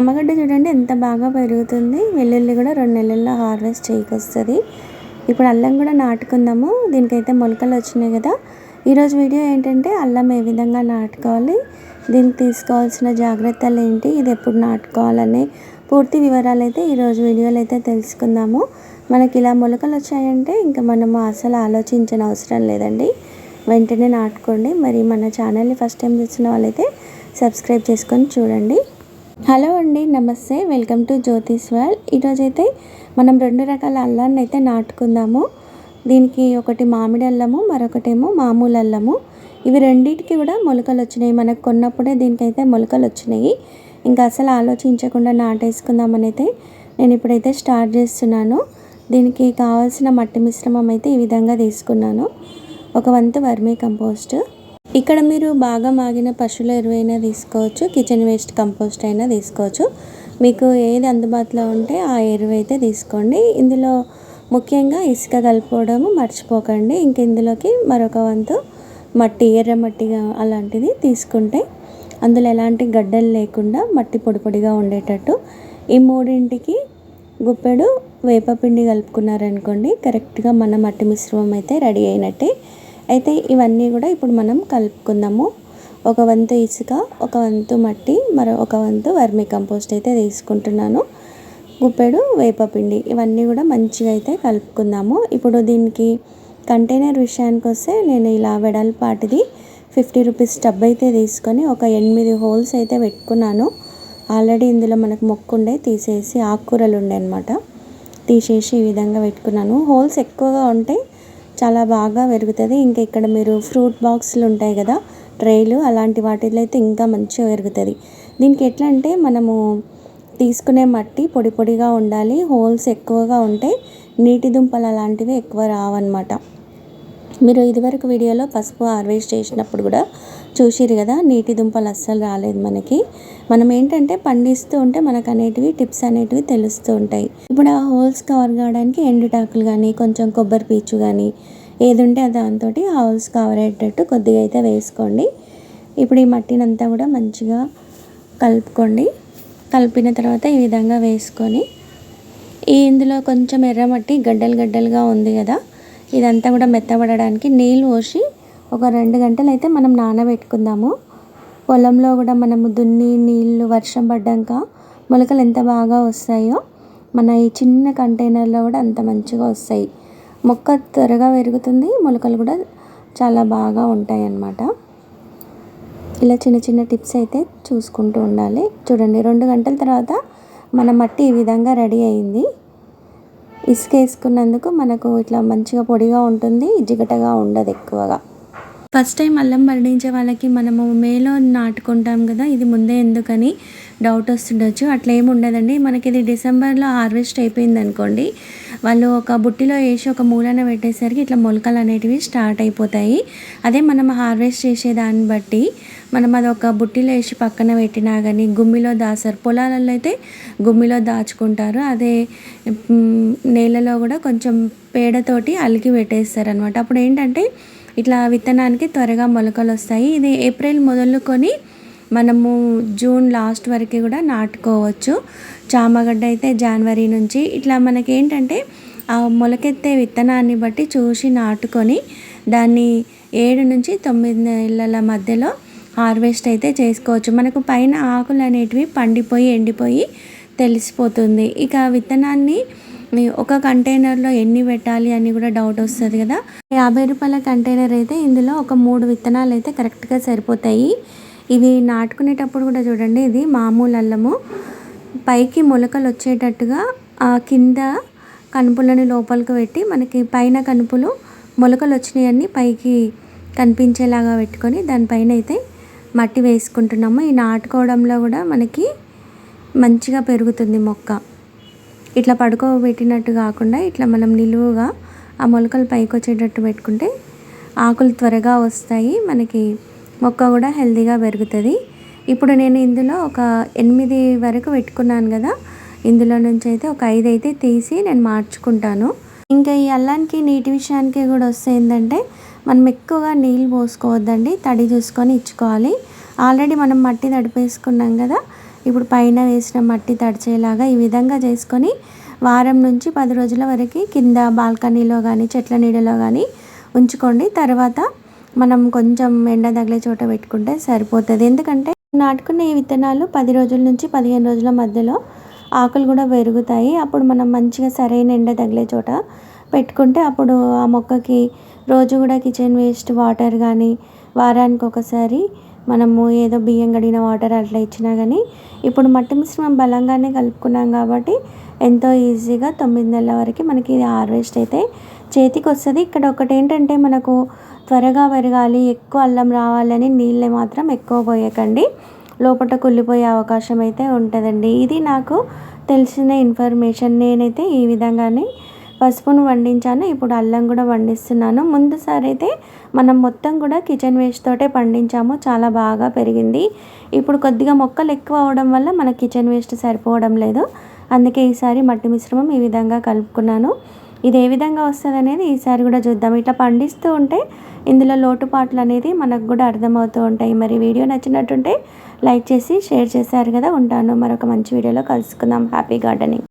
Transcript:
అమ్మగడ్డ చూడండి ఎంత బాగా పెరుగుతుంది. వెల్లుల్లి కూడా రెండు నెలల్లో హార్వెస్ట్ చేయకొస్తుంది. ఇప్పుడు అల్లం కూడా నాటుకుందాము. దీనికైతే మొలకలు వచ్చినాయి కదా. ఈరోజు వీడియో ఏంటంటే అల్లం ఏ విధంగా నాటుకోవాలి దీనికి తీసుకోవాల్సిన జాగ్రత్తలు ఏంటి ఇది ఎప్పుడు నాటుకోవాలని పూర్తి వివరాలు అయితే ఈరోజు వీడియోలో అయితే తెలుసుకుందాము. మనకి ఇలా మొలకలు వచ్చాయంటే ఇంకా మనము అసలు ఆలోచించిన అవసరం లేదండి. వెంటనే నాటుకోండి. మరి మన ఛానల్ని ఫస్ట్ టైం చూసిన వాళ్ళైతే సబ్స్క్రైబ్ చేసుకొని చూడండి. హలో అండి నమస్తే. Welcome to Jyotish world. ఈరోజైతే మనం రెండు రకాల అల్లాన్ని అయితే నాటుకుందాము. దీనికి ఒకటి మామిడి అల్లము మరొకటేమో మామూలు అల్లము. ఇవి రెండింటికి కూడా మొలకలు వచ్చినాయి. మనకు కొన్నప్పుడే దీనికైతే మొలకలు వచ్చినాయి. ఇంకా అసలు ఆలోచించకుండా నాటేసుకుందామని అయితే నేను ఇప్పుడైతే స్టార్ట్ చేస్తున్నాను. దీనికి కావాల్సిన మట్టి మిశ్రమం అయితే ఈ విధంగా తీసుకున్నాను. ఒక వంతు వర్మీ కంపోస్ట్ ఇక్కడ మీరు బాగా మాగిన పశువుల ఎరువైనా తీసుకోవచ్చు కిచెన్ వేస్ట్ కంపోస్ట్ అయినా తీసుకోవచ్చు. మీకు ఏది అందుబాటులో ఉంటే ఆ ఎరువు అయితే తీసుకోండి. ఇందులో ముఖ్యంగా ఇసుక కలుపుకోవడం మర్చిపోకండి. ఇంక ఇందులోకి మరొక వంతు మట్టి ఎర్ర మట్టి అలాంటిది తీసుకుంటే అందులో ఎలాంటి గడ్డలు లేకుండా మట్టి పొడి పొడిగా ఉండేటట్టు. ఈ మూడింటికి గుప్పెడు వేపపిండి కలుపుకున్నారనుకోండి కరెక్ట్గా మన మట్టి మిశ్రమం అయితే రెడీ అయినట్టే. అయితే ఇవన్నీ కూడా ఇప్పుడు మనం కలుపుకుందాము. ఒక వంతు ఇసుక ఒక వంతు మట్టి మరో ఒక వంతు వర్మి కంపోస్ట్ అయితే తీసుకుంటున్నాను. గుప్పెడు వేపపిండి ఇవన్నీ కూడా మంచిగా అయితే కలుపుకుందాము. ఇప్పుడు దీనికి కంటైనర్ విషయానికి వస్తే నేను ఇలా వెడల్పాటిది ఫిఫ్టీ రూపీస్ టబ్ అయితే తీసుకొని ఒక ఎనిమిది హోల్స్ అయితే పెట్టుకున్నాను. ఆల్రెడీ ఇందులో మనకు మొక్కుండే తీసేసి ఆకుకూరలు ఉండే అనమాట తీసేసి ఈ విధంగా పెట్టుకున్నాను. హోల్స్ ఎక్కువగా ఉంటాయి చాలా బాగా పెరుగుతుంది. ఇంకా ఇక్కడ మీరు ఫ్రూట్ బాక్స్లు ఉంటాయి కదా ట్రేలు అలాంటి వాటిలో అయితే ఇంకా మంచిగా పెరుగుతుంది. దీనికి ఎట్లా అంటే మనము తీసుకునే మట్టి పొడి పొడిగా ఉండాలి. హోల్స్ ఎక్కువగా ఉంటే నీటి దుంపలు అలాంటివి ఎక్కువ రావన్నమాట. మీరు ఇదివరకు వీడియోలో పసుపు హార్వెస్ట్ చేసినప్పుడు కూడా చూసిరు కదా నీటి దుంపలు అస్సలు రాలేదు మనకి. మనం ఏంటంటే పండిస్తూ ఉంటే మనకు అనేటివి టిప్స్ అనేటివి తెలుస్తూ ఉంటాయి. ఇప్పుడు ఆ హోల్స్ కవర్ కావడానికి ఎండుటాకులు కానీ కొంచెం కొబ్బరి పీచు కానీ ఏది ఉంటే దాంతో ఆ హోల్స్ కవర్ అయ్యేటట్టు కొద్దిగా అయితే వేసుకోండి. ఇప్పుడు ఈ మట్టినంతా కూడా మంచిగా కలుపుకోండి. కలిపిన తర్వాత ఈ విధంగా వేసుకొని ఈ ఇందులో కొంచెం ఎర్రమట్టి గడ్డలు గడ్డలుగా ఉంది కదా ఇదంతా కూడా మెత్తబడడానికి నీళ్ళు పోసి ఒక రెండు గంటలు అయితే మనం నానబెట్టుకుందాము. పొలంలో కూడా మనము దున్ని నీళ్ళు వర్షం పడ్డాక మొలకలు ఎంత బాగా వస్తాయో మన ఈ చిన్న కంటైనర్లో కూడా అంత మంచిగా వస్తాయి. మొక్క త్వరగా పెరుగుతుంది మొలకలు కూడా చాలా బాగా ఉంటాయి అన్నమాట ఇలా చిన్న చిన్న టిప్స్ అయితే చూసుకుంటూ ఉండాలి. చూడండి రెండు గంటల తర్వాత మన మట్టి ఈ విధంగా రెడీ అయింది. ఇసుక వేసుకున్నందుకు మనకు ఇట్లా మంచిగా పొడిగా ఉంటుంది జిగటగా ఉండదు ఎక్కువగా. ఫస్ట్ టైం అల్లం పండించే వాళ్ళకి మనము మేలో నాటుకుంటాం కదా ఇది ముందే ఎందుకని డౌట్ వస్తుండొచ్చు. అట్లా ఏమి ఉండదండి. మనకి ఇది డిసెంబర్లో హార్వెస్ట్ అయిపోయింది అనుకోండి వాళ్ళు ఒక బుట్టిలో వేసి ఒక మూలన పెట్టేసరికి ఇట్లా మొలకలు అనేటివి స్టార్ట్ అయిపోతాయి. అదే మనం హార్వెస్ట్ చేసే దాన్ని బట్టి మనం అది ఒక బుట్టిలో వేసి పక్కన పెట్టినా కానీ గుమ్మిలో దాస్తారు పొలాలలో అయితే గుమ్మిలో దాచుకుంటారు. అదే నేలలో కూడా కొంచెం పేడతోటి అలికి పెట్టేస్తారు అనమాట అప్పుడు ఏంటంటే ఇట్లా విత్తనానికి త్వరగా మొలకలు వస్తాయి. ఇది ఏప్రిల్ మొదలుకొని మనము జూన్ లాస్ట్ వరకు కూడా నాటుకోవచ్చు. చామగడ్డ అయితే జనవరి నుంచి ఇట్లా మనకి ఏంటంటే ఆ మొలకెత్తే విత్తనాన్ని బట్టి చూసి నాటుకొని దాన్ని ఏడు నుంచి తొమ్మిది నెలల మధ్యలో హార్వెస్ట్ అయితే చేసుకోవచ్చు. మనకు పైన ఆకులు అనేటివి పండిపోయి ఎండిపోయి తెలిసిపోతుంది. ఇక విత్తనాన్ని ఒక కంటైనర్లో ఎన్ని పెట్టాలి అని కూడా డౌట్ వస్తుంది కదా. యాభై రూపాయల కంటైనర్ అయితే ఇందులో ఒక మూడు విత్తనాలు అయితే కరెక్ట్గా సరిపోతాయి. ఇవి నాటుకునేటప్పుడు కూడా చూడండి ఇది మామూలు అల్లము. పైకి మొలకలు వచ్చేటట్టుగా ఆ కింద కనుపులను లోపలికి పెట్టి మనకి పైన కనుపులు మొలకలు వచ్చినాయన్నీ పైకి కనిపించేలాగా పెట్టుకొని దానిపైన అయితే మట్టి వేసుకుంటున్నాము. ఈ నాటుకోవడంలో కూడా మనకి మంచిగా పెరుగుతుంది మొక్క. ఇట్లా పడుకోబెట్టినట్టు కాకుండా ఇట్లా మనం నిలువుగా ఆ మొలకలు పైకి వచ్చేటట్టు పెట్టుకుంటే ఆకులు త్వరగా వస్తాయి మనకి మొక్క కూడా హెల్తీగా పెరుగుతుంది. ఇప్పుడు నేను ఇందులో ఒక ఎనిమిది వరకు పెట్టుకున్నాను కదా ఇందులో నుంచి అయితే ఒక ఐదు అయితే తీసి నేను మార్చుకుంటాను. ఇంకా ఈ అల్లానికి నీటి విషయానికి కూడా వస్తే ఏంటంటే మనం ఎక్కువగా నీళ్ళు పోసుకోవద్దండి తడి చూసుకొని ఇచ్చుకోవాలి. ఆల్రెడీ మనం మట్టి తడిపేసుకున్నాం కదా ఇప్పుడు పైన వేసిన మట్టి తడిచేలాగా ఈ విధంగా చేసుకొని వారం నుంచి పది రోజుల వరకు కింద బాల్కనీలో కానీ చెట్ల నీడలో కానీ ఉంచుకోండి. తర్వాత మనం కొంచెం ఎండ తగిలే చోట పెట్టుకుంటే సరిపోతుంది. ఎందుకంటే నాటుకున్న ఈ విత్తనాలు పది రోజుల నుంచి పదిహేను రోజుల మధ్యలో ఆకులు కూడా పెరుగుతాయి. అప్పుడు మనం మంచిగా సరైన ఎండ తగిలే చోట పెట్టుకుంటే అప్పుడు ఆ మొక్కకి రోజు కూడా కిచెన్ వేస్ట్ వాటర్ కానీ వారానికి ఒకసారి మనము ఏదో బియ్యం కడిగిన వాటర్ అట్లా ఇచ్చినా కానీ ఇప్పుడు మట్టి మిశ్రమం బలంగానే కలుపుకున్నాం కాబట్టి ఎంతో ఈజీగా తొమ్మిది నెలల వరకు మనకి ఇది హార్వెస్ట్ అయితే చేతికి వస్తుంది. ఇక్కడ ఒకటి ఏంటంటే మనకు త్వరగా పెరగాలి ఎక్కువ అల్లం రావాలని నీళ్ళు మాత్రం ఎక్కువ పోయకండి. లోపల కుళ్ళిపోయే అవకాశం అయితే ఉంటుందండి. ఇది నాకు తెలిసిన ఇన్ఫర్మేషన్. నేనైతే ఈ విధంగానే పసుపును వండించాను. ఇప్పుడు అల్లం కూడా వండిస్తున్నాను. ముందుసారి అయితే మనం మొత్తం కూడా కిచెన్ వేస్ట్ తోటే పండించాము. చాలా బాగా పెరిగింది. ఇప్పుడు కొద్దిగా మొక్కలు ఎక్కువ అవడం వల్ల మన కిచెన్ వేస్ట్ సరిపోవడం లేదు. అందుకే ఈసారి మట్టి మిశ్రమం ఈ విధంగా కలుపుకున్నాను. ఇది ఏ విధంగా వస్తుంది అనేది ఈసారి కూడా చూద్దాం. ఇట్లా పండిస్తూ ఉంటే ఇందులో లోటుపాట్లు అనేది మనకు కూడా అర్థమవుతూ ఉంటాయి. మరి వీడియో నచ్చినట్టుంటే లైక్ చేసి షేర్ చేశారు కదా. ఉంటాను. మరొక మంచి వీడియోలో కలుసుకుందాం. Happy gardening